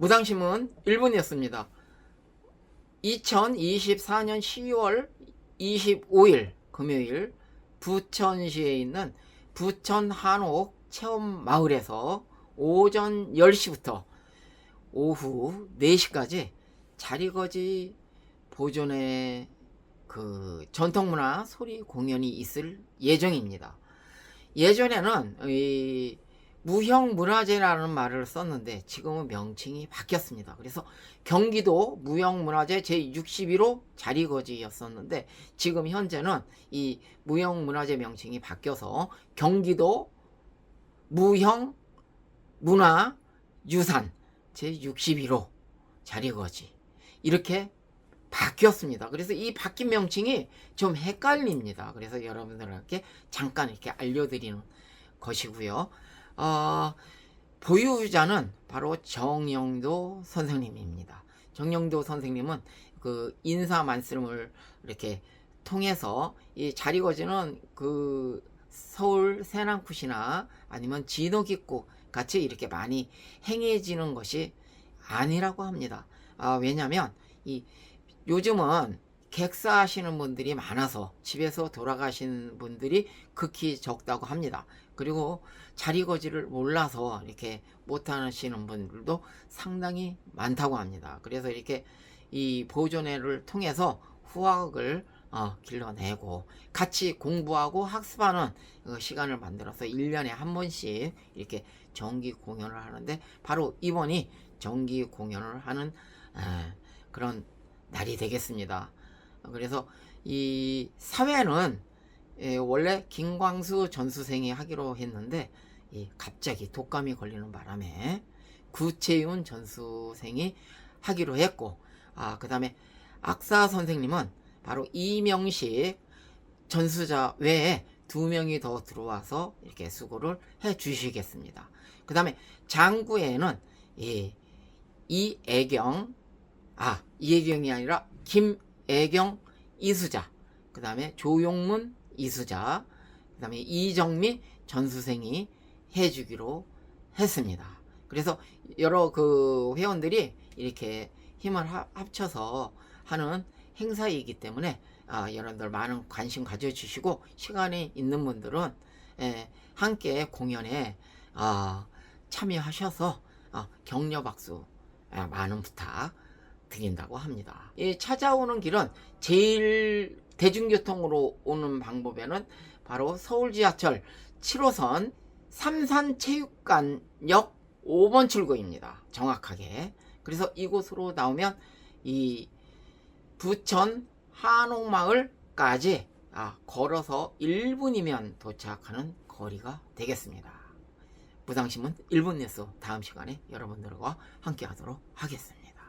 무당심은 1분이었습니다. 2024년 12월 25일 금요일 부천시에 있는 부천 한옥 체험 마을에서 오전 10시부터 오후 4시까지 자리거지 보존의 그 전통문화 소리 공연이 있을 예정입니다. 예전에는 이 무형 문화재라는 말을 썼는데 지금은 명칭이 바뀌었습니다. 그래서 경기도 무형 문화재 제61호 자리거지였었는데 지금 현재는 이 무형 문화재 명칭이 바뀌어서 경기도 무형 문화 유산 제61호 자리거지 이렇게 바뀌었습니다. 그래서 이 바뀐 명칭이 좀 헷갈립니다. 그래서 여러분들께 잠깐 이렇게 알려드리는 것이고요. 어, 보유자는 바로 정영도 선생님입니다. 정영도 선생님은 그 인사 말씀을 이렇게 통해서 이 자리거지는 그 서울 세난굿이나 아니면 진호기구 같이 이렇게 많이 행해지는 것이 아니라고 합니다. 아, 왜냐하면 이 요즘은 객사 하시는 분들이 많아서 집에서 돌아가신 분들이 극히 적다고 합니다. 그리고 자리거지를 몰라서 이렇게 못하시는 분들도 상당히 많다고 합니다. 그래서 이렇게 이 보존회를 통해서 후학을 어, 길러내고 같이 공부하고 학습하는 그 시간을 만들어서 1년에 한 번씩 이렇게 정기 공연을 하는데 바로 이번이 정기 공연을 하는 에, 그런 날이 되겠습니다. 그래서 이 사회는 예, 원래 김광수 전수생이 하기로 했는데 이 갑자기 독감이 걸리는 바람에 구채윤 전수생이 하기로 했고 아 그 다음에 악사 선생님은 바로 이명식 전수자 외에 두 명이 더 들어와서 이렇게 수고를 해 주시겠습니다. 그 다음에 장구에는 이 이애경 아 이애경이 아니라 김 애경 이수자 그 다음에 조용문 이수자 그 다음에 이정미 전수생이 해주기로 했습니다. 그래서 여러 그 회원들이 이렇게 힘을 하- 합쳐서 하는 행사이기 때문에 아, 여러분들 많은 관심 가져주시고 시간이 있는 분들은 예, 함께 공연에 아, 참여하셔서 아, 격려 박수 아, 많은 부탁 드린다고 합니다. 이 찾아오는 길은 제일 대중교통으로 오는 방법에는 바로 서울 지하철 7호선 삼산체육관역 5번 출구입니다. 정확하게. 그래서 이곳으로 나오면 이 부천 한옥마을까지 아, 걸어서 1분이면 도착하는 거리가 되겠습니다. 무당심은 1분 내서 다음 시간에 여러분들과 함께 하도록 하겠습니다.